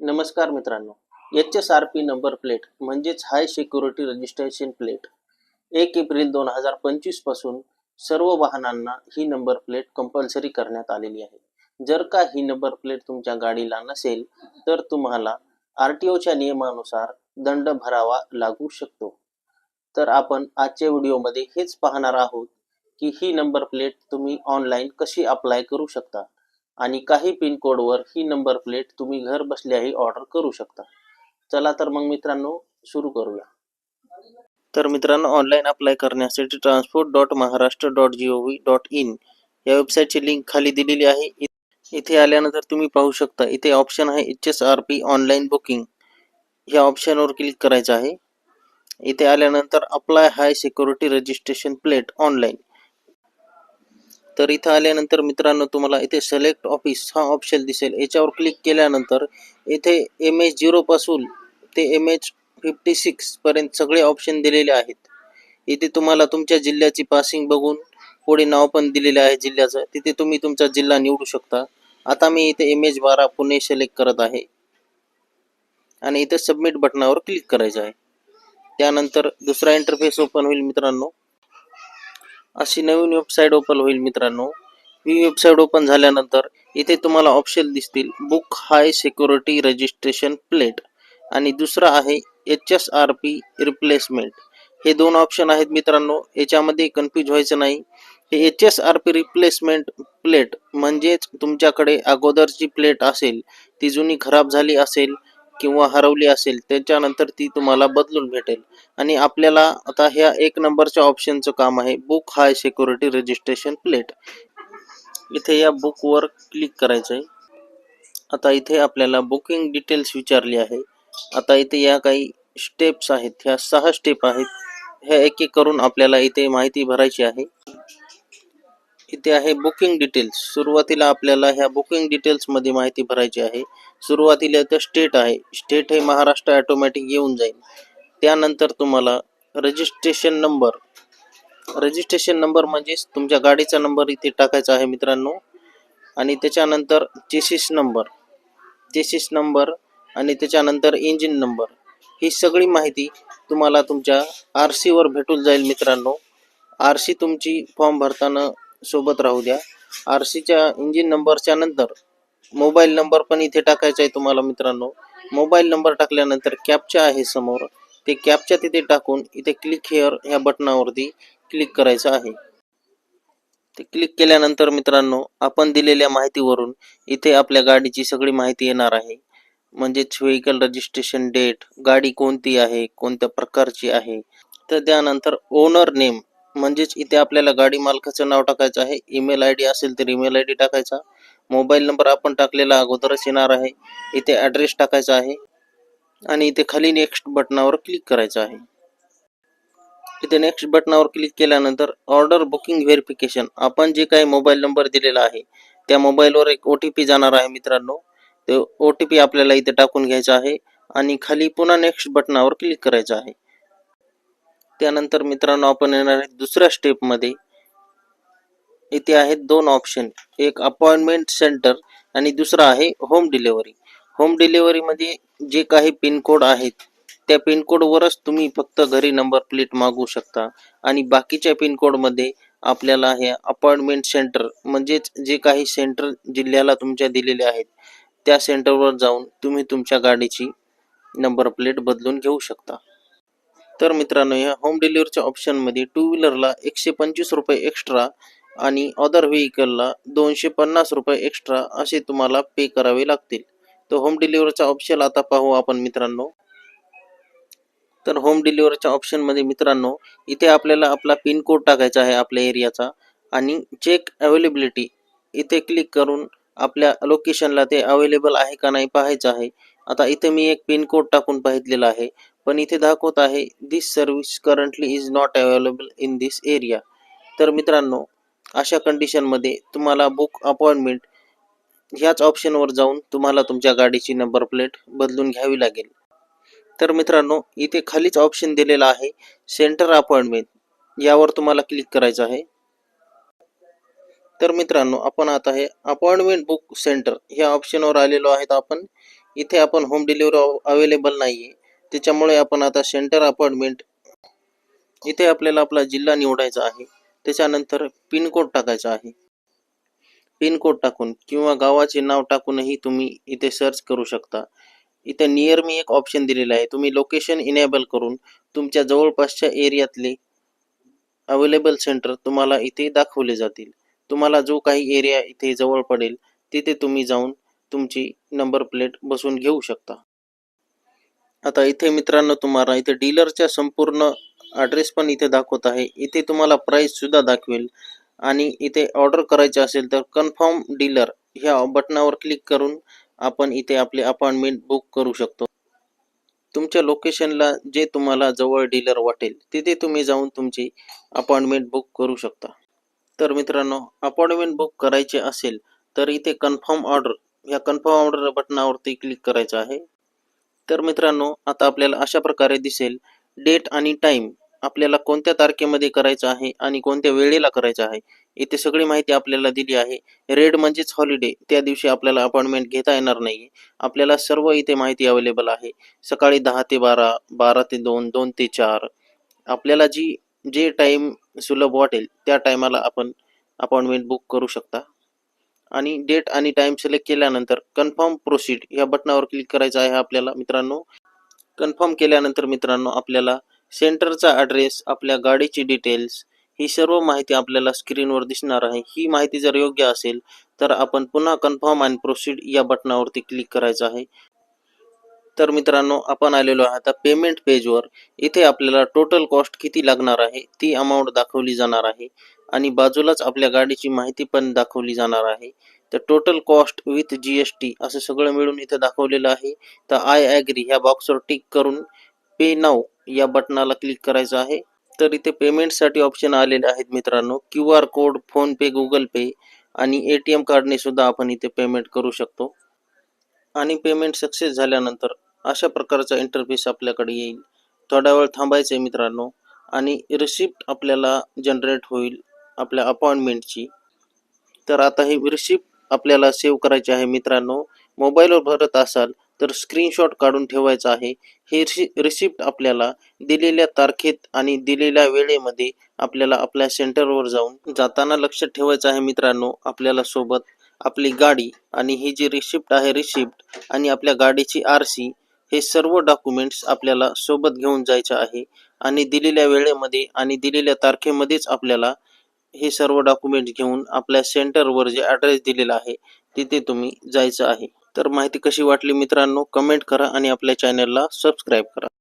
नमस्कार मित्रांनो H S R P number plate म्हणजेच हाय सिक्युरिटी रजिस्ट्रेशन प्लेट एक एप्रिल दोन हजार पंचवीसपासून सर्व वाहनांना ही नंबर प्लेट कंपल्सरी करण्यात आलेली आहे. जर का ही नंबर प्लेट तुमच्या गाडीला नसेल तर तुम्हाला आर टी ओच्या नियमानुसार दंड भरावा लागू शकतो. तर आपण आजच्या व्हिडिओमध्ये हेच पाहणार आहोत की ही नंबर प्लेट तुम्ही ऑनलाईन कशी अप्लाय करू शकता. आणि काही पिन कोडवर ही नंबर प्लेट तुम्ही घर बसल्याही ऑर्डर करू शकता. चला तर मग मित्रांनो सुरू करूया. तर मित्रांनो ऑनलाईन अप्लाय करण्यासाठी transport dot Maharashtra dot G O V dot in या वेबसाईटची लिंक खाली दिलेली आहे. इथे आल्यानंतर तुम्ही पाहू शकता इथे ऑप्शन आहे H S R P online booking या ऑप्शनवर क्लिक करायचं आहे. इथे आल्यानंतर apply high security registration plate online तर इथं आल्यानंतर मित्रांनो तुम्हाला इथे सिलेक्ट ऑफिस हा ऑप्शन दिसेल. याच्यावर क्लिक केल्यानंतर इथे एम एच झिरोपासून ते एम एच फिफ्टी सिक्सपर्यंत सगळे ऑप्शन दिलेले आहेत. इथे तुम्हाला तुमच्या जिल्ह्याची पासिंग बघून पुढे नाव पण दिलेले आहे जिल्ह्याचं. तिथे तुम्ही तुमचा जिल्हा निवडू शकता. आता मी इथे एम एच बारा पुणे सिलेक्ट करत आहे. आणि इथे सबमिट बटनावर क्लिक करायचं आहे. त्यानंतर दुसरा इंटरफेस ओपन होईल मित्रांनो. अशी नवीन वेबसाईट ओपन होईल मित्रांनो. ही वेबसाईट ओपन झाल्यानंतर इथे तुम्हाला ऑप्शन दिसतील book high security registration plate आणि दुसरा आहे H S R P replacement हे दोन ऑप्शन आहेत मित्रांनो. याच्यामध्ये कन्फ्यूज व्हायचं नाही. हे H S R P replacement plate म्हणजेच तुमच्याकडे अगोदरची प्लेट असेल ती जुनी खराब झाली असेल किंवा हरवली असेल त्याच्यानंतर ती तुम्हाला बदलून भेटेल. आणि आपल्याला आता ह्या एक नंबरच्या ऑप्शनचं काम आहे book high security registration plate इथे या बुकवर क्लिक करायचं आहे आता इथे आपल्याला बुकिंग डिटेल्स विचारली आहे. आता इथे या काही स्टेप्स आहेत ह्या सहा स्टेप आहेत. ह्या एक एक करून आपल्याला इथे माहिती भरायची आहे. इथे आहे बुकिंग डिटेल्स सुरुवातीला आपल्याला ह्या बुकिंग डिटेल्समध्ये माहिती भरायची आहे. सुरुवातीला इथं स्टेट आहे. स्टेट हे महाराष्ट्र ऑटोमॅटिक येऊन जाईल. त्यानंतर तुम्हाला रजिस्ट्रेशन नंबर रजिस्ट्रेशन नंबर म्हणजेच तुमच्या गाडीचा नंबर इथे टाकायचा आहे मित्रांनो. आणि त्याच्यानंतर चेसिस नंबर चेसिस नंबर आणि त्याच्यानंतर इंजिन नंबर ही सगळी माहिती तुम्हाला तुमच्या आर सीवर भेटून जाईल मित्रांनो. आर सी तुमची फॉर्म भरताना सोबत राहू द्या. आर सीच्या इंजिन नंबरच्या नंतर मोबाईल नंबर पण इथे टाकायचा आहे तुम्हाला मित्रांनो. मोबाईल नंबर टाकल्यानंतर कॅपचा आहे समोर. ते कॅपच्या तिथे टाकून इथे क्लिक हेअर ह्या बटनावरती क्लिक करायचं आहे. ते क्लिक केल्यानंतर मित्रांनो आपण दिलेल्या माहितीवरून इथे आपल्या गाडीची सगळी माहिती येणार आहे. म्हणजेच व्हेकल रजिस्ट्रेशन डेट गाडी कोणती आहे कोणत्या प्रकारची आहे. तर त्यानंतर ओनर नेम म्हणजेच इथे आपल्याला गाडी मालकाचं नाव टाकायचं आहे. ईमेल आय डी असेल तर ईमेल आय डी टाकायचा. मोबाईल नंबर आपण टाकलेला अगोदरच येणार आहे. इथे ॲड्रेस टाकायचा आहे. आणि इथे खाली नेक्स्ट बटनावर क्लिक करायचं आहे. इथे नेक्स्ट बटनावर क्लिक केल्यानंतर ऑर्डर बुकिंग व्हेरिफिकेशन आपण जे काही मोबाईल नंबर दिलेला आहे त्या मोबाईलवर एक ओ टी पी जाणार आहे मित्रांनो. ते ओ टी पी आपल्याला इथे टाकून घ्यायचा आहे आणि खाली पुन्हा नेक्स्ट बटनावर क्लिक करायचं आहे. त्यानंतर मित्रांनो आपण येणार आहे दुसऱ्या स्टेपमध्ये इथे आहेत दोन ऑप्शन एक अपॉइंटमेंट सेंटर आणि दुसरा आहे होम डिलेवरी होम डिलेवरीमध्ये जे काही पिनकोड आहेत त्या पिनकोडवरच तुम्ही फक्त घरी नंबर प्लेट मागवू शकता. आणि बाकीच्या पिनकोडमध्ये आपल्याला हे अपॉइंटमेंट सेंटर म्हणजेच जे काही सेंटर जिल्ह्याला तुमच्या दिलेले आहेत त्या सेंटरवर जाऊन तुम्ही तुमच्या गाडीची नंबर प्लेट बदलून घेऊ शकता. तर मित्रांनो या होम डिलिव्हरीच्या ऑप्शनमध्ये टू व्हीलरला एकशे पंचवीस रुपये एक्स्ट्रा आणि अदर व्हेकलला दोनशे पन्नास रुपये एक्स्ट्रा असे तुम्हाला पे करावे लागतील. तर होम डिलिव्हरीचा ऑप्शन आता पाहू आपण मित्रांनो. तर होम डिलिव्हरीच्या ऑप्शनमध्ये मित्रांनो इथे आपल्याला आपला पिन कोड टाकायचा आहे आपल्या एरियाचा आणि चेक अवेलेबिलिटी इथे क्लिक करून आपल्या लोकेशनला ते अवेलेबल आहे का नाही पाहायचं आहे. आता इथे मी एक पिन कोड टाकून पाहितलेला आहे पण इथे दाखवत आहे this service currently is not available in this area तर मित्रांनो अशा कंडिशनमध्ये तुम्हाला बुक अपॉइंटमेंट ह्याच ऑप्शनवर जाऊन तुम्हाला तुमच्या गाडीची नंबर प्लेट बदलून घ्यावी लागेल. तर मित्रांनो इथे खालीच ऑप्शन दिलेला आहे सेंटर अपॉइंटमेंट यावर तुम्हाला क्लिक करायचं आहे. तर मित्रांनो आपण आता हे अपॉइंटमेंट बुक सेंटर ह्या ऑप्शनवर आलेलो आहेत आपण. इथे आपण होम डिलिव्हरी अवेलेबल नाही आहे त्याच्यामुळे आपण आता सेंटर अपॉइंटमेंट इथे आपल्याला आपला जिल्हा निवडायचा आहे. त्याच्यानंतर पिनकोड टाकायचा आहे. पिनकोड टाकून किंवा गावाचे नाव टाकूनही तुम्ही इथे सर्च करू शकता. इथे नियर मी एक ऑप्शन दिलेला आहे. तुम्ही लोकेशन इनेबल करून तुमच्या जवळपासच्या एरियातले अवेलेबल सेंटर तुम्हाला इथे दाखवले जातील. तुम्हाला जो काही एरिया इथे जवळ पडेल तिथे तुम्ही जाऊन तुमची नंबर प्लेट बसून घेऊ शकता. आता इथे मित्रांनो तुम्हाला इथे डीलरच्या संपूर्ण ॲड्रेस पण इथे दाखवत आहे. इथे तुम्हाला प्राईससुद्धा दाखवेल. आणि इथे ऑर्डर करायचे असेल तर कन्फर्म डीलर ह्या बटनावर क्लिक करून आपण इथे आपले अपॉइंटमेंट बुक करू शकतो. तुमच्या लोकेशनला जे तुम्हाला जवळ डीलर वाटेल तिथे तुम्ही जाऊन तुमची अपॉइंटमेंट बुक करू शकता. तर मित्रांनो अपॉइंटमेंट बुक करायचे असेल तर इथे कन्फर्म ऑर्डर या कन्फर्म ऑर्डर बटनावरती क्लिक करायचं आहे. तर मित्रांनो आता आपल्याला अशा प्रकारे दिसेल. डेट आणि टाईम आपल्याला कोणत्या तारखेमध्ये करायचं आहे आणि कोणत्या वेळेला करायचं आहे इथे सगळी माहिती आपल्याला दिली आहे. रेड म्हणजेच हॉलिडे त्या दिवशी आपल्याला अपॉइंटमेंट घेता येणार नाही आपल्याला सर्व इथे माहिती अवेलेबल आहे. सकाळी दहा ते बारा बारा ते दोन दोन ते चार. आपल्याला जी जे टाईम सुलभ वाटेल त्या टायमाला आपण अपॉइंटमेंट बुक करू शकता. आणि डेट आणि टाइम सिलेक्ट केल्यानंतर कन्फर्म प्रोसीड या बटनावर क्लिक करायचं आहे आपल्याला मित्रांनो. कन्फर्म केल्यानंतर मित्रांनो आपल्याला सेंटरचा ॲड्रेस आपल्या गाडीची डिटेल्स ही सर्व माहिती आपल्याला स्क्रीनवर दिसणार आहे. ही माहिती जर योग्य असेल तर आपण पुन्हा कन्फर्म आणि प्रोसीड या बटनावरती क्लिक करायचं आहे. तर मित्रांनो आपण आलेलो आहे आता पेमेंट पेजवर इथे आपल्याला टोटल कॉस्ट किती लागणार आहे ती अमाऊंट दाखवली जाणार आहे. आणि बाजूलाच आपल्या गाडीची माहिती पण दाखवली जाणार आहे. तर total cost with G S T असं सगळं मिळून इथे दाखवलेलं आहे. तर आय ॲग्री ह्या बॉक्सवर टिक करून पे नाव या बटनाला क्लिक करायचं आहे. तर इथे पेमेंटसाठी ऑप्शन आलेले आहेत मित्रांनो. Q R code PhonePe Google Pay आणि ए टी एम कार्डने सुद्धा आपण इथे पेमेंट करू शकतो. आणि पेमेंट सक्सेस झाल्यानंतर अशा प्रकारचा इंटरफेस आपल्याकडे येईल. थोडा वेळ थांबायचं आहे मित्रांनो. आणि रिसिप्ट आपल्याला जनरेट होईल आपल्या अपॉइंटमेंटची तर आता ही रिसिप्ट आपल्याला सेव्ह करायची आहे मित्रांनो. मोबाईलवर भरत असाल तर स्क्रीनशॉट काढून ठेवायचा आहे. हे रिसिप्ट आपल्याला दिलेल्या तारखेत आणि दिलेल्या वेळेमध्ये आपल्याला आपल्या सेंटरवर जाऊन जाताना लक्षात ठेवायचं आहे मित्रांनो. आपल्याला सोबत आपली गाडी आणि ही जी रिसिप्ट आहे रिसिप्ट आणि आपल्या गाडीची आर सी हे सर्व डॉक्युमेंट्स आपल्याला सोबत घेऊन जायचं आहे. आणि दिलेल्या वेळेमध्ये आणि दिलेल्या तारखेमध्येच आपल्याला हे सर्व डॉक्युमेंट्स घेऊन आपल्या सेंटरवर जे ॲड्रेस दिलेला आहे तिथे तुम्ही जायचं आहे. तर माहिती कशी वाटली मित्रांनो कमेंट करा आणि आपल्या चॅनलला सबस्क्राईब करा.